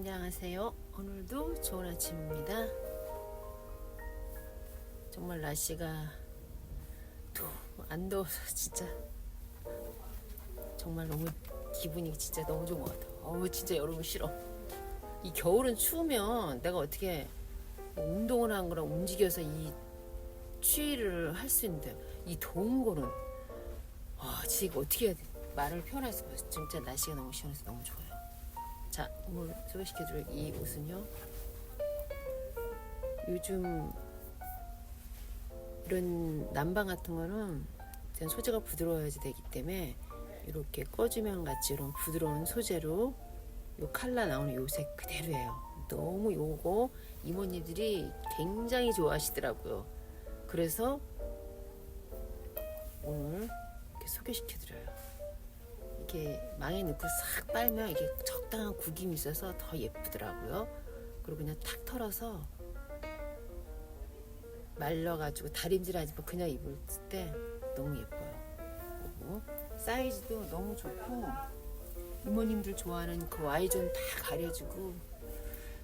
안녕하세요. 오늘도 좋은 아침입니다. 정말 날씨가 또안 더워서 진짜 정말 너무 기분이 진짜 너무 좋은 것 같아요. 어우 진짜 여러분 싫어. 이 겨울은 추우면 내가 어떻게 뭐 운동을 한 거랑 움직여서 이 추위를 할 수 있는데 이 더운 거는 와 지금 어떻게 해야 돼? 말을 표현할 수가 없어. 진짜 날씨가 너무 시원해서 너무 좋아요. 자 오늘 소개시켜드릴 이 옷은요. 요즘 이런 난방 같은 거는 소재가 부드러워야지 되기 때문에 이렇게 꺼주면 같이 이런 부드러운 소재로 요 칼라 나오는 요색 그대로예요. 너무 요거 이모님들이 굉장히 좋아하시더라고요. 그래서 오늘 이렇게 소개시켜드려요. 이렇게 망에 넣고 싹 빨면 이게 적당한 구김이 있어서 더 예쁘더라고요. 그리고 그냥 탁 털어서 말려가지고 다림질하지 마 그냥 입을 때 너무 예뻐요. 그리고 사이즈도 너무 좋고 이모님들 좋아하는 그 Y존 다 가려주고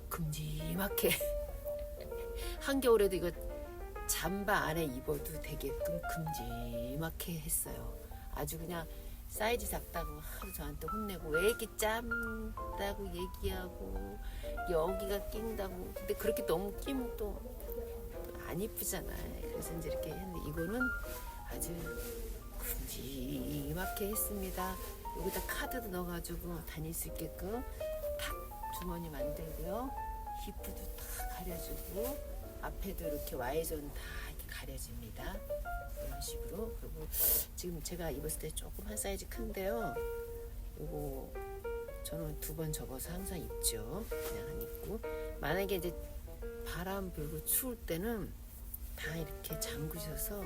큼지막해 한겨울에도 이거 잠바 안에 입어도 되게끔 큼지막해 했어요. 아주 그냥 사이즈 작다고 하루 저한테 혼내고 왜 이렇게 짧다고 얘기하고 여기가 낀다고 근데 그렇게 너무 끼면 또 안 이쁘잖아요. 그래서 이제 이렇게 했는데 이거는 아주 큼지막해 했습니다. 여기다 카드도 넣어가지고 다닐 수 있게끔 탁 주머니 만들고요. 히프도 다 가려주고 앞에도 이렇게 Y존 다 가려집니다. 이런 식으로 그리고 지금 제가 입었을 때 조금 한 사이즈 큰데요. 요거 저는 두 번 접어서 항상 입죠. 그냥 안 입고 만약에 이제 바람 불고 추울 때는 다 이렇게 잠그셔서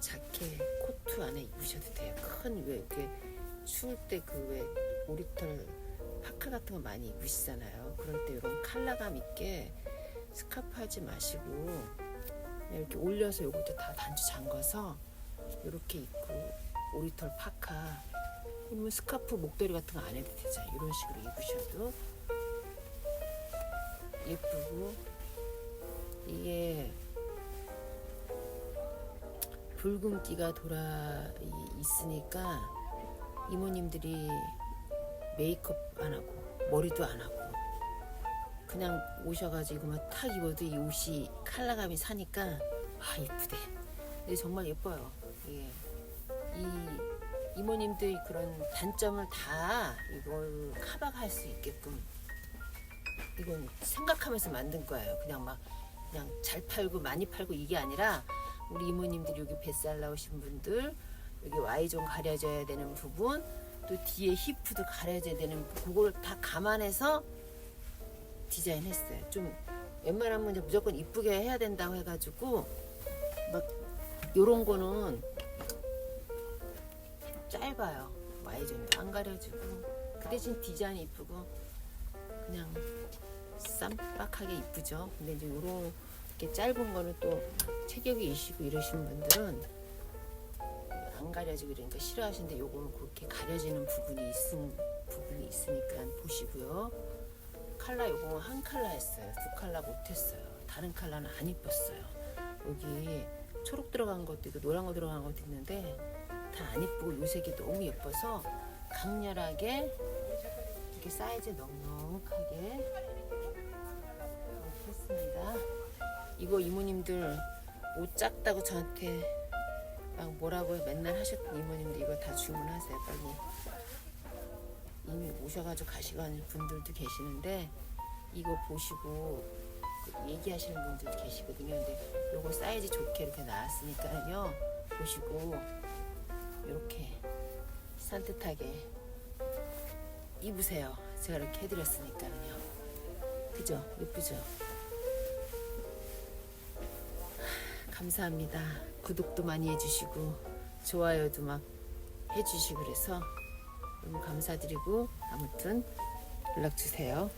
자켓 코트 안에 입으셔도 돼요. 큰 왜 이렇게 추울 때 그 왜 오리털 파카 같은 거 많이 입으시잖아요. 그럴 때 이런 컬러감 있게 스카프 하지 마시고 이렇게 올려서 요것도 다 단추 잠궈서 이렇게 입고 오리털 파카 아니면 스카프 목도리 같은 거 안 해도 되죠. 이런 식으로 입으셔도 예쁘고 이게 붉은기가 돌아 이- 있으니까 이모님들이 메이크업 안 하고 머리도 안 하고 그냥 오셔가지고 막 탁 입어도 이 옷이 컬러감이 사니까 아 이쁘대. 근데 정말 예뻐요. 이게 이 이모님들이 그런 단점을 다 이걸 커버할 수 있게끔 이건 생각하면서 만든 거예요. 그냥 막 그냥 잘 팔고 많이 팔고 이게 아니라 우리 이모님들이 여기 뱃살 나오신 분들 여기 Y존 가려져야 되는 부분 또 뒤에 히프도 가려져야 되는 그걸 다 감안해서 디자인했어요. 좀 웬만하면 이제 무조건 이쁘게 해야 된다고 해가지고 막 요런 거는 짧아요. Y존도 안 가려지고 그 대신 디자인이 이쁘고 그냥 쌈박하게 이쁘죠. 근데 이제 요런 이렇게 짧은 거는 또 체격이 이시고 이러신 분들은 안 가려지고 이러니까 싫어하시는데 요거는 그렇게 가려지는 부분이 있은 부분이 있으니까 보시고요. 칼라 요거 한 칼라 했어요. 두 칼라 못 했어요. 다른 칼라는 안 이뻤어요. 여기 초록 들어간 것도 있고 노란 거 들어간 것도 있는데 다 안 이쁘고 요 색이 너무 예뻐서 강렬하게 이렇게 사이즈 넉넉하게 이렇게 했습니다. 이거 이모님들 옷 작다고 저한테 막 뭐라고 맨날 하셨던 이모님들 이거 다 주문하세요 빨리 이미 오셔가지고 가시는 분들도 계시는데 이거 보시고 그 얘기하시는 분들도 계시거든요. 근데 요거 사이즈 좋게 이렇게 나왔으니까요. 보시고 이렇게 산뜻하게 입으세요. 제가 이렇게 해드렸으니까요. 그죠? 예쁘죠? 감사합니다. 구독도 많이 해주시고 좋아요도 막 해주시고 그래서 너무 감사드리고 아무튼 연락 주세요.